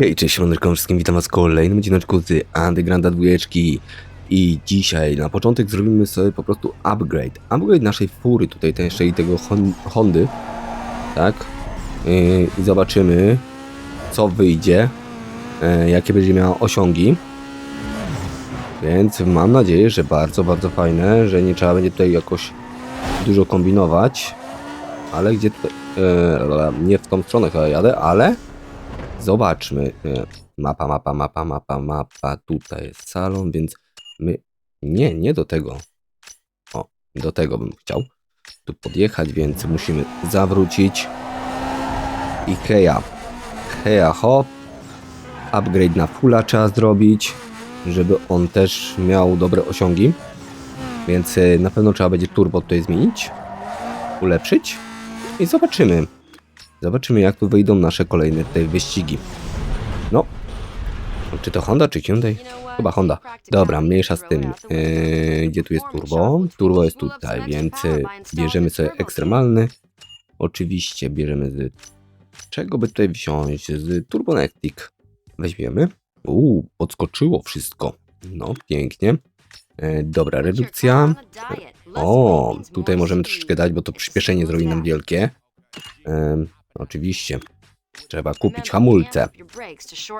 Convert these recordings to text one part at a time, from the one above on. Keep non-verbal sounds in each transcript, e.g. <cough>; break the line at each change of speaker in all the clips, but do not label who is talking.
Hej, cześć, Siemaneczko wszystkim, witam was w kolejnym odcineczku z Andygranda dwójeczki. I dzisiaj na początek zrobimy sobie po prostu upgrade, upgrade naszej fury, tutaj tej tego Hon Hondy, tak, Yy, i zobaczymy co wyjdzie, yy, jakie będzie miała osiągi, więc mam nadzieję, że bardzo, bardzo fajne, że nie trzeba będzie tutaj jakoś dużo kombinować, ale gdzie tutaj, yy, nie w tą stronę chyba jadę, ale Zobaczmy. E, Mapa, mapa, mapa, mapa, mapa. Tutaj jest salon, więc my. Nie, nie do tego. O, do tego bym chciał tu podjechać, więc musimy zawrócić. Ikea. Ikea hop. Upgrade na fulla trzeba zrobić, żeby on też miał dobre osiągi. Więc e, na pewno trzeba będzie turbo tutaj zmienić, ulepszyć i zobaczymy. Zobaczymy, jak tu wyjdą nasze kolejne te wyścigi. No. Czy to Honda, czy Hyundai? Chyba Honda. Dobra, mniejsza z tym. Yy, gdzie tu jest turbo? Turbo jest tutaj, więc yy, bierzemy sobie ekstremalny. Oczywiście bierzemy z... Czego by tutaj wziąć? Z Turbonectic. Weźmiemy. Uuu, podskoczyło wszystko. No, pięknie. Yy, dobra, redukcja. O, tutaj możemy troszeczkę dać, bo to przyspieszenie zrobi nam wielkie. Ym, oczywiście. Trzeba kupić hamulce.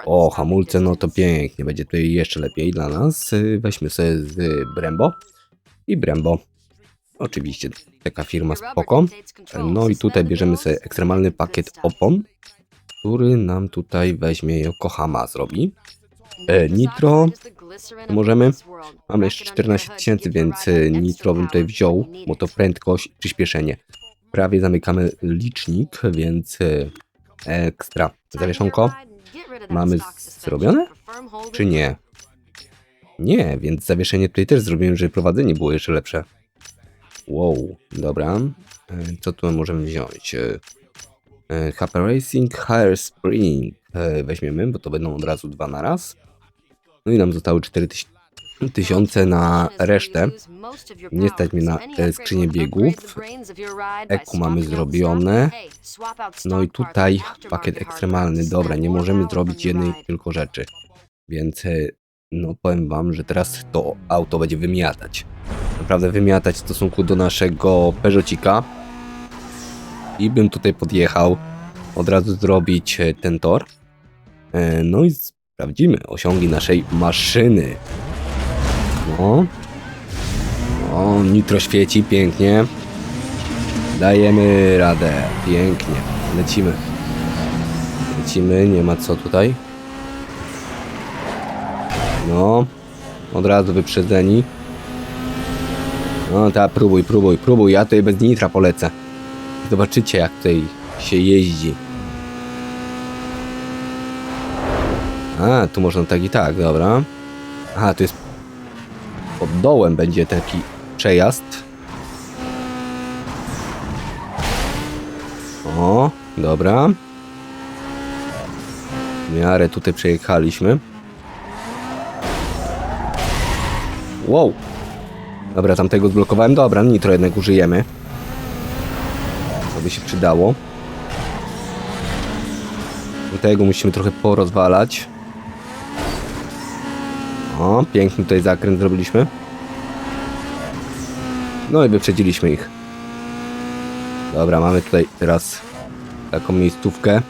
O, hamulce, no to pięknie. Będzie tutaj jeszcze lepiej dla nas. Y, Weźmy sobie z Brembo. I Brembo. Oczywiście, taka firma spoko. No i tutaj bierzemy sobie ekstremalny pakiet opon, który nam tutaj weźmie Yokohama zrobi. E, nitro możemy. Mamy jeszcze 14 tysięcy, więc e, nitro bym tutaj wziął, bo to prędkość i przyspieszenie. Prawie zamykamy licznik, więc e, ekstra. Zawieszonko mamy zrobione? Czy nie? Nie, więc zawieszenie tutaj też zrobiłem, żeby prowadzenie było jeszcze lepsze. Wow, dobra. E, Co tu możemy wziąć? E, HP Racing, Higher Spring weźmiemy, bo to będą od razu dwa na raz. No i nam zostały 4000 na resztę. Nie stać mnie na e, skrzynię biegów. Eku mamy zrobione. No i tutaj pakiet ekstremalny. Dobra, nie możemy zrobić jednej tylko rzeczy. Więc e, no powiem wam, że teraz to auto będzie wymiatać. Naprawdę wymiatać w stosunku do naszego Peugeotika. I bym tutaj podjechał od razu zrobić e, ten tor. E, No i sprawdzimy osiągi naszej maszyny. No. O, nitro świeci pięknie. Dajemy radę. Pięknie. Lecimy. Lecimy, nie ma co tutaj. No. Od razu wyprzedzeni. No ta, próbuj, próbuj, próbuj. Ja tutaj bez nitra polecę. Zobaczycie jak tutaj się jeździ. A, tu można tak i tak, dobra. Aha, tu jest pod dołem będzie taki przejazd. O, dobra. W miarę tutaj przejechaliśmy. Wow. Dobra, tamtego zblokowałem. Dobra, nitro jednak użyjemy. To by się przydało. Tego musimy trochę porozwalać. O, piękny tutaj zakręt zrobiliśmy. No i wyprzedziliśmy ich. Dobra, mamy tutaj teraz taką miejscówkę.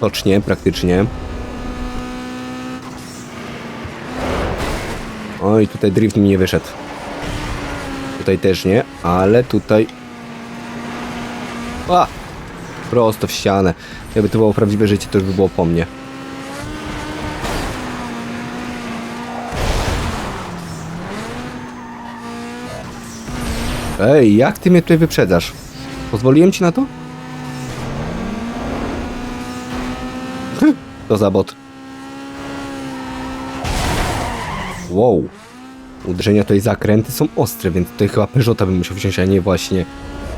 Tocznie, praktycznie. Oj, tutaj drift mi nie wyszedł. Tutaj też nie, ale tutaj... A! Prosto w ścianę. Jakby to było prawdziwe życie, to już by było po mnie. Ej, jak ty mnie tutaj wyprzedzasz? Pozwoliłem ci na to? <laughs> To za bot. Wow. Uderzenia tutaj zakręty są ostre, więc tutaj chyba Peugeota bym musiał wziąć, a nie właśnie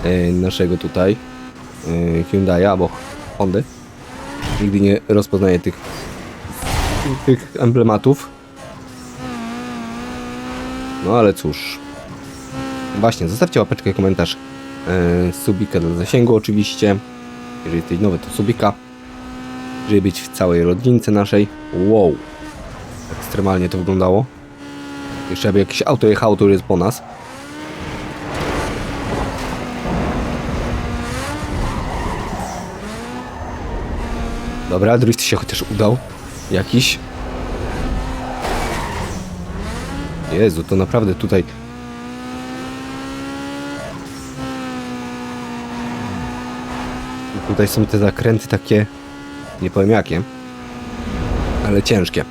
e, naszego tutaj e, Hyundai'a albo Hondy. Nigdy nie rozpoznaję tych tych emblematów. No ale cóż. Właśnie, zostawcie łapeczkę komentarz. E, subika dla zasięgu oczywiście. Jeżeli jesteś nowy, to subika. żeby być w całej rodzince naszej. Wow. Ekstremalnie to wyglądało. Jeszcze jakby jakieś auto jechało, to już jest po nas. Dobra, drift się chociaż udał. Jakiś. Jezu, to naprawdę tutaj... Tutaj są te zakręty takie... Nie powiem jakie. Ale ciężkie.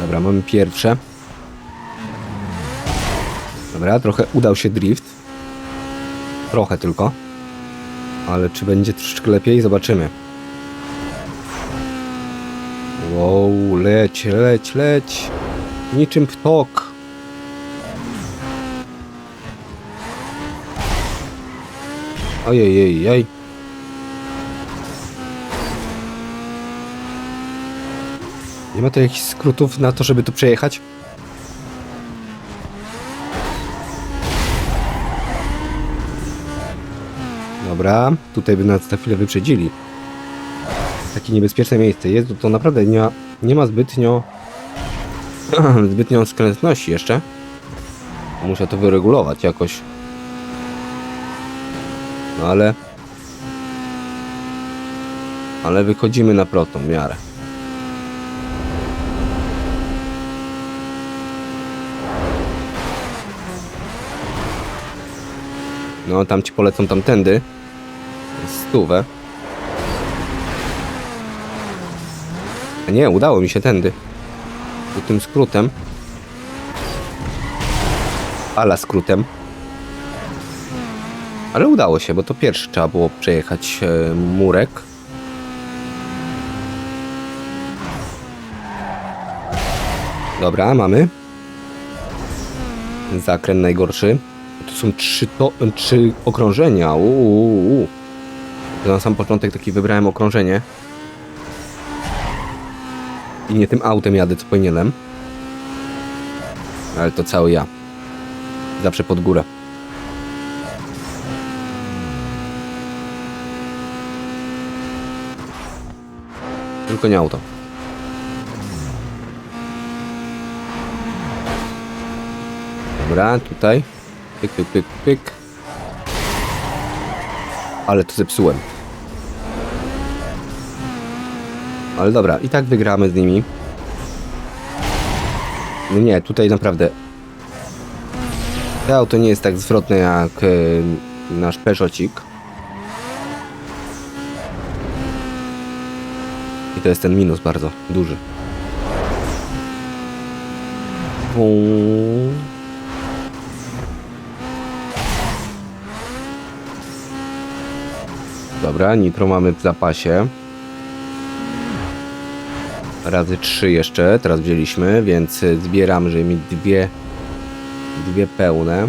Dobra, mamy pierwsze. Dobra, trochę udał się drift. Trochę tylko. Ale czy będzie troszeczkę lepiej? Zobaczymy. Wow, leć, leć, leć. Niczym ptok. Ojej. Nie ma tu jakichś skrótów na to, żeby tu przejechać? Dobra, tutaj by nas za chwilę wyprzedzili. Takie niebezpieczne miejsce jest, to naprawdę nie ma, nie ma zbytnio <clears throat> zbytnio skrętności jeszcze. Muszę to wyregulować jakoś. No ale... Ale wychodzimy na prostą miarę. No, tam ci polecą tamtędy. Stówę. A nie, udało mi się tędy. Tu tym skrótem. Ala skrótem. Ale udało się, bo to pierwszy trzeba było przejechać e, murek. Dobra, mamy. Zakręt najgorszy. To są trzy, to, trzy okrążenia. Uuu. Na sam początek taki wybrałem okrążenie. I nie tym autem jadę, co powinienem. Ale to cały ja. Zawsze pod górę. Tylko nie auto. Dobra, tutaj. Pyk, pyk, pyk, pyk. Ale to zepsułem. Ale dobra, i tak wygramy z nimi. No nie, tutaj naprawdę... To auto nie jest tak zwrotne jak e, nasz Peugeotik. To jest ten minus bardzo duży. Dobra, nitro mamy w zapasie. Razy trzy jeszcze, teraz wzięliśmy, więc zbieramy, żeby mieć dwie, dwie pełne.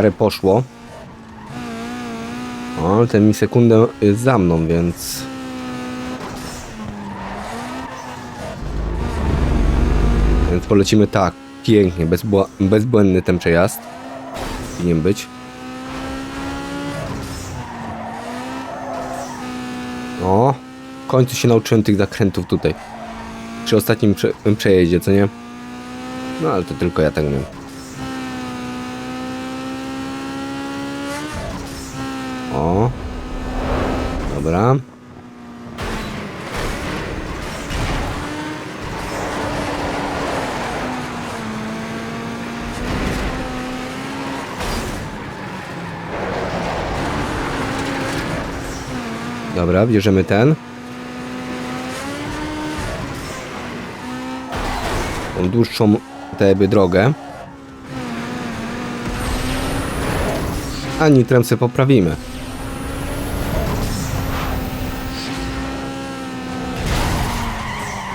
Miarę poszło. O, ale ten mi sekundę jest za mną, więc... Więc polecimy tak, pięknie, bezbła- bezbłędny ten przejazd. Powinien być. O, w końcu się nauczyłem tych zakrętów tutaj. Przy ostatnim prze przejeździe, co nie? No ale to tylko ja tak umiem. Dobra. Dobra, bierzemy ten. Tą dłuższą jakby drogę. A nitrem poprawimy.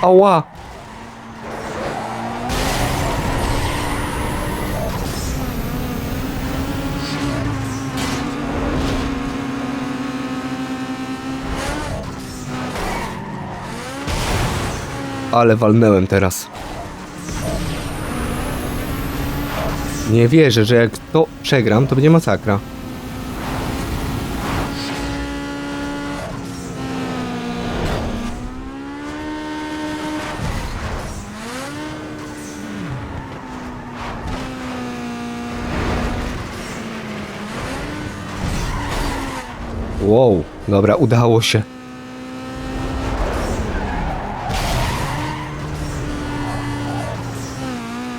Ała! Ale walnęłem teraz. Nie wierzę, że jak to przegram, to będzie masakra. Wow, dobra, udało się.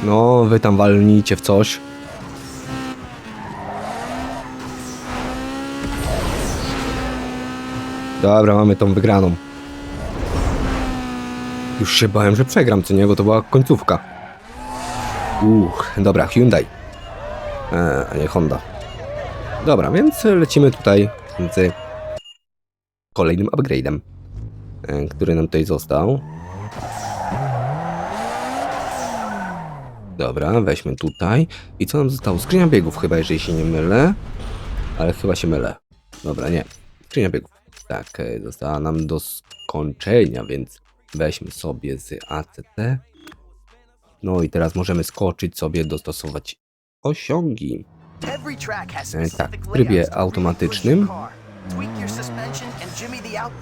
No, wy tam walnijcie w coś. Dobra, mamy tą wygraną. Już się bałem, że przegram, co nie, bo to była końcówka. Uch, dobra, Hyundai. E, a nie Honda. Dobra, więc lecimy tutaj z kolejnym upgrade'em, e, który nam tutaj został. Dobra, weźmy tutaj. I co nam zostało? Skrzynia biegów chyba, jeżeli się nie mylę. Ale chyba się mylę. Dobra, nie. Skrzynia biegów. Tak, e, została nam do skończenia, więc weźmy sobie z ACT. No i teraz możemy skoczyć sobie, dostosować osiągi.
E, Tak, w trybie automatycznym.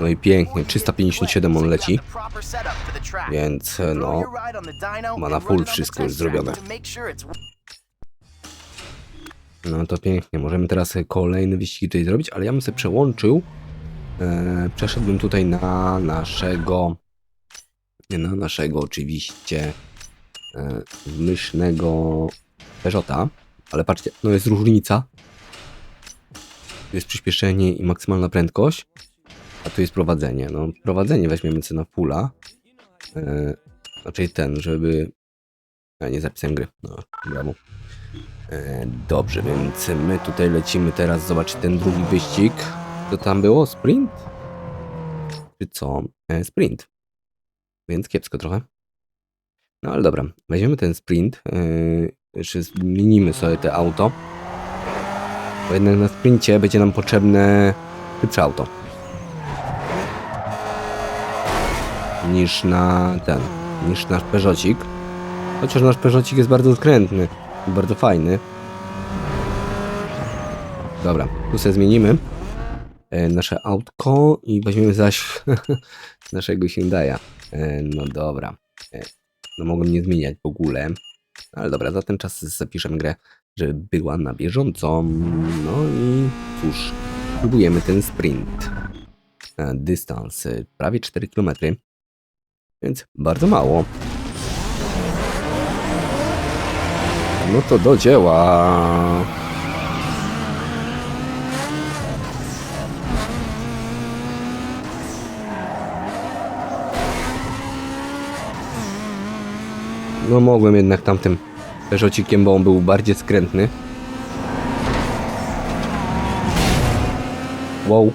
No i pięknie, 357 on leci. Więc no,
ma na full wszystko już zrobione.
No to pięknie. Możemy teraz kolejny wyścig tutaj zrobić, ale ja bym sobie przełączył. E, przeszedłbym tutaj na naszego. Na naszego oczywiście e, myślnego Peugeota. Ale patrzcie, no jest różnica. Tu jest przyspieszenie i maksymalna prędkość. A tu jest prowadzenie. No, prowadzenie weźmiemy sobie na fulla. E, raczej ten, żeby. Ja nie zapisałem gry. No, brawo. E, Dobrze, więc my tutaj lecimy teraz zobaczyć ten drugi wyścig. Co tam było? Sprint? Czy co? E, Sprint. Więc kiepsko trochę. No ale dobra, weźmiemy ten sprint. e, Jeszcze zmienimy sobie te auto. Bo jednak na sprincie będzie nam potrzebne szybsze auto. Niż na ten, niż nasz Peugeotik. Chociaż nasz Peugeotik jest bardzo skrętny. Bardzo fajny. Dobra, tu sobie zmienimy e, nasze autko i weźmiemy zaś <laughs> naszego Hyundai'a. E, no dobra. E, no mogłem nie zmieniać w ogóle. Ale dobra, za ten czas zapiszemy grę, żeby była na bieżąco. No i cóż, próbujemy ten sprint. Dystans e, prawie 4 km. Więc bardzo mało. No to do dzieła. No mogłem jednak tamtym Peugeotikiem, bo on był bardziej skrętny. Wow.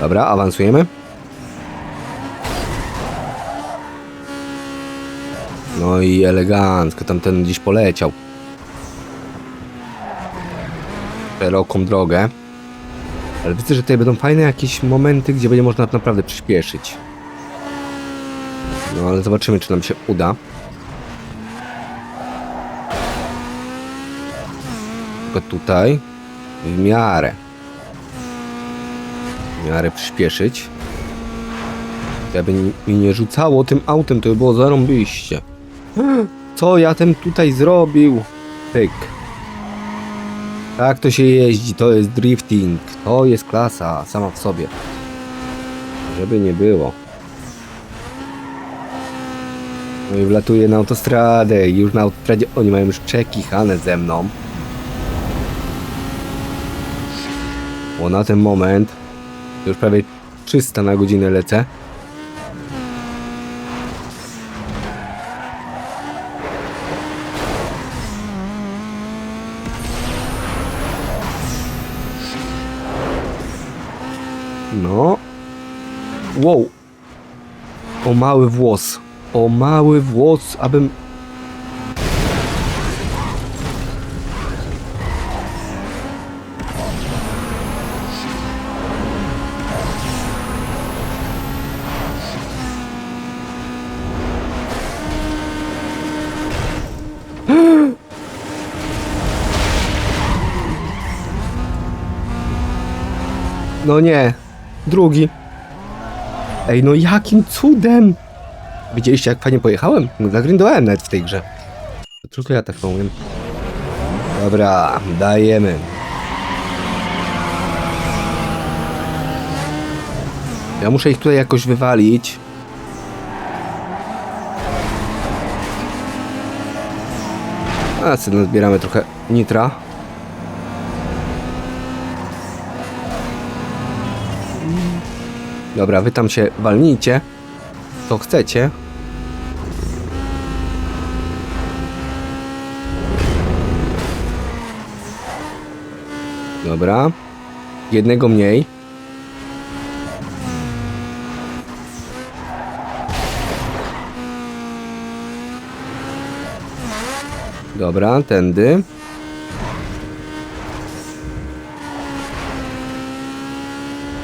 Dobra, awansujemy. No i elegancko, tamten gdzieś poleciał. Szeroką drogę. Ale widzę, że tutaj będą fajne jakieś momenty, gdzie będzie można naprawdę przyspieszyć. No ale zobaczymy, czy nam się uda. Tylko tutaj w miarę. W miarę przyspieszyć. Jakby mi nie rzucało tym autem, to by było zarąbiście. <gasps> Co ja ten tutaj zrobił? Pyk. Tak to się jeździ, to jest drifting. To jest klasa sama w sobie. Żeby nie było. No i wlatuję na autostradę. Już na autostradzie oni mają już przekichane ze mną. Bo na ten moment już prawie 300 na godzinę lecę. O mały włos. O mały włos, abym... <gasps> No nie. Drugi. Ej, no jakim cudem? Widzieliście, jak fajnie pojechałem? No, zagrindowałem nawet w tej grze. Tylko ja tak powiem. Dobra, dajemy. Ja muszę ich tutaj jakoś wywalić. A, sobie zbieramy trochę nitra. Dobra, wy tam się walnijcie. To chcecie. Dobra. Jednego mniej. Dobra, tędy.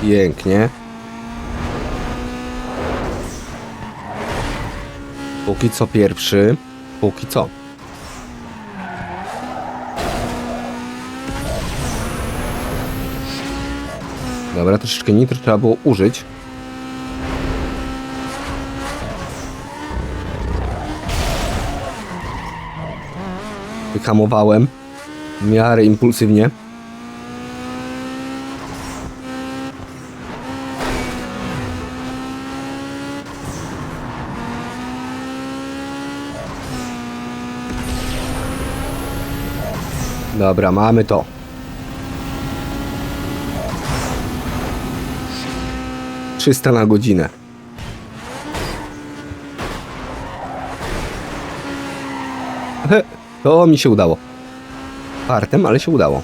Pięknie. Póki co pierwszy. Póki co. Dobra, troszeczkę nitro trzeba było użyć. Wyhamowałem w miarę impulsywnie. Dobra, mamy to. Trzysta na godzinę. He, To mi się udało. Fartem, ale się udało.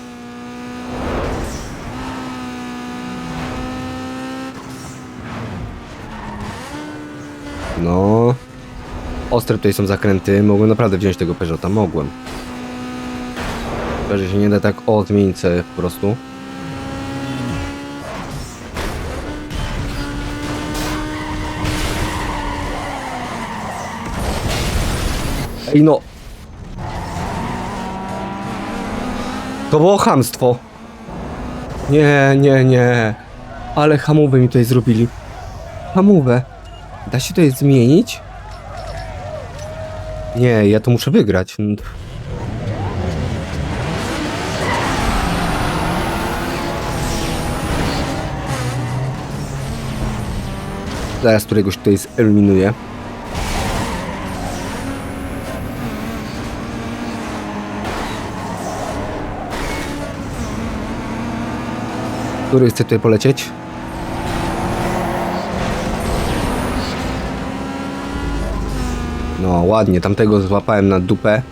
No. Ostre tutaj są zakręty. Mogłem naprawdę wziąć tego Peugeota. Mogłem. Chyba, że się nie da tak o zmienić po prostu. Ej no. To było chamstwo. Nie, nie, nie. Ale hamówę mi tutaj zrobili. Hamówę. Da się to zmienić? Nie, ja to muszę wygrać. Zaraz któregoś tutaj zeliminuję. Który chce tutaj polecieć? No ładnie, tamtego złapałem na dupę.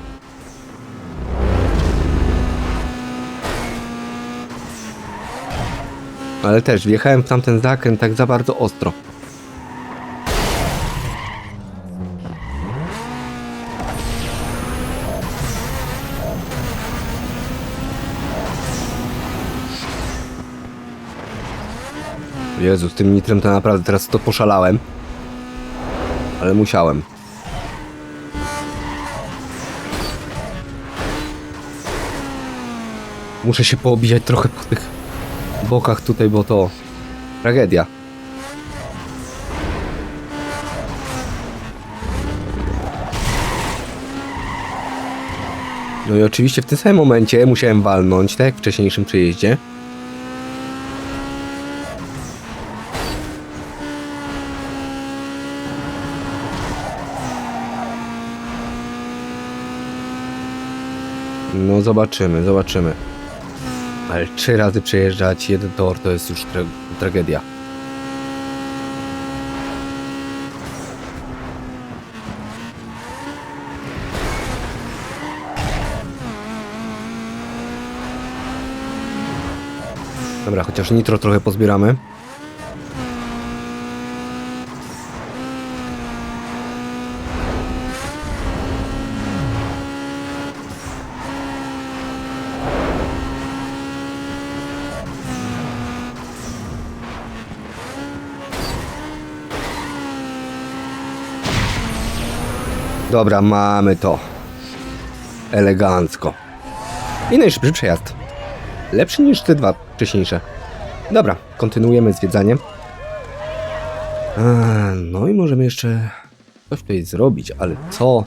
Ale też wjechałem w tamten zakręt tak za bardzo ostro. Jezu, z tym nitrem to naprawdę teraz to poszalałem. Ale musiałem. Muszę się poobijać trochę po tych bokach tutaj, bo to tragedia. No i oczywiście w tym samym momencie musiałem walnąć, tak jak w wcześniejszym przejeździe. No zobaczymy, zobaczymy. Ale trzy razy przejeżdżać jeden tor to jest już tra tragedia. Dobra, chociaż nitro trochę pozbieramy. Dobra, mamy to. Elegancko. I najszybszy przejazd. Lepszy niż te dwa wcześniejsze. Dobra, kontynuujemy zwiedzanie. A, no i możemy jeszcze coś tutaj zrobić, ale co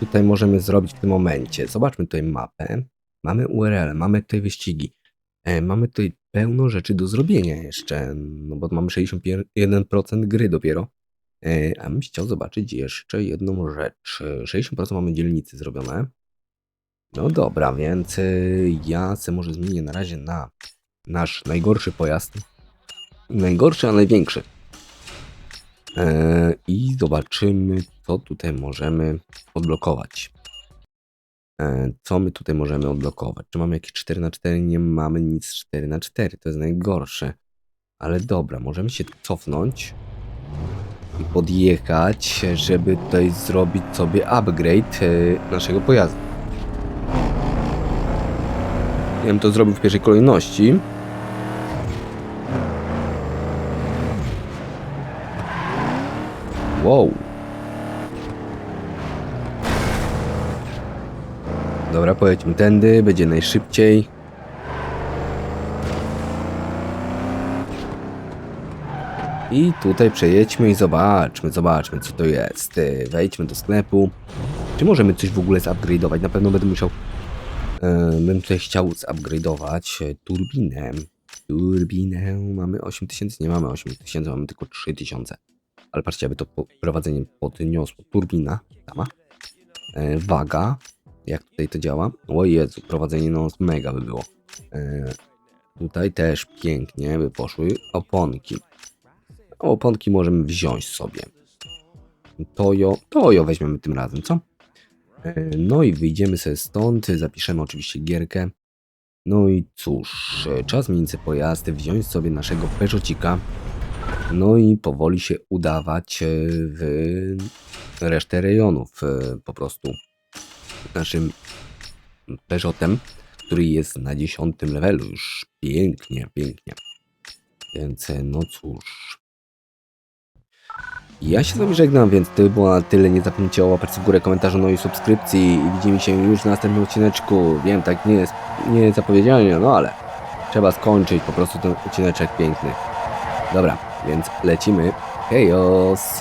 tutaj możemy zrobić w tym momencie? Zobaczmy tutaj mapę. Mamy URL, mamy tutaj wyścigi. E, mamy tutaj pełno rzeczy do zrobienia jeszcze, no bo mamy 61% gry dopiero. E, a bym chciał zobaczyć jeszcze jedną rzecz. E, 60% mamy dzielnicy zrobione. No dobra, więc e, ja se może zmienię na razie na nasz najgorszy pojazd. Najgorszy, a największy. E, I zobaczymy, co tutaj możemy odblokować. Co my tutaj możemy odblokować? Czy mamy jakieś 4 na 4 Nie mamy nic 4 na 4 to jest najgorsze. Ale dobra, możemy się cofnąć i podjechać, żeby tutaj zrobić sobie upgrade e, naszego pojazdu. Ja bym to zrobił w pierwszej kolejności. Wow. Dobra, pojedźmy tędy, będzie najszybciej. I tutaj przejedźmy i zobaczmy, zobaczmy co to jest. Wejdźmy do sklepu. Czy możemy coś w ogóle zupgrade'ować? Na pewno będę musiał... E, bym tutaj chciał zupgrade'ować turbinę. Turbinę. Mamy 8000? Nie mamy 8000, mamy tylko 3000. Ale patrzcie, aby to prowadzenie podniosło. Turbina, sama. E, waga. Jak tutaj to działa? O Jezu, prowadzenie no mega by było. E, tutaj też pięknie by poszły oponki. Oponki możemy wziąć sobie. Tojo, Tojo weźmiemy tym razem, co? E, No i wyjdziemy sobie stąd, zapiszemy oczywiście gierkę. No i cóż, e, czas zmienić pojazdy, wziąć sobie naszego Peugeotika. No i powoli się udawać e, w resztę rejonów po prostu. Naszym Peugeotem, który jest na 10 levelu już pięknie, pięknie. Więc no cóż. Ja się z wami żegnam, więc to było na tyle. Nie zapomnijcie o łapać w górę, komentarzu, no i subskrypcji. I widzimy się już w następnym odcineczku. Wiem, tak nie jest, nie zapowiedzialnie, no ale trzeba skończyć po prostu ten odcineczek piękny. Dobra, więc lecimy. Hejos!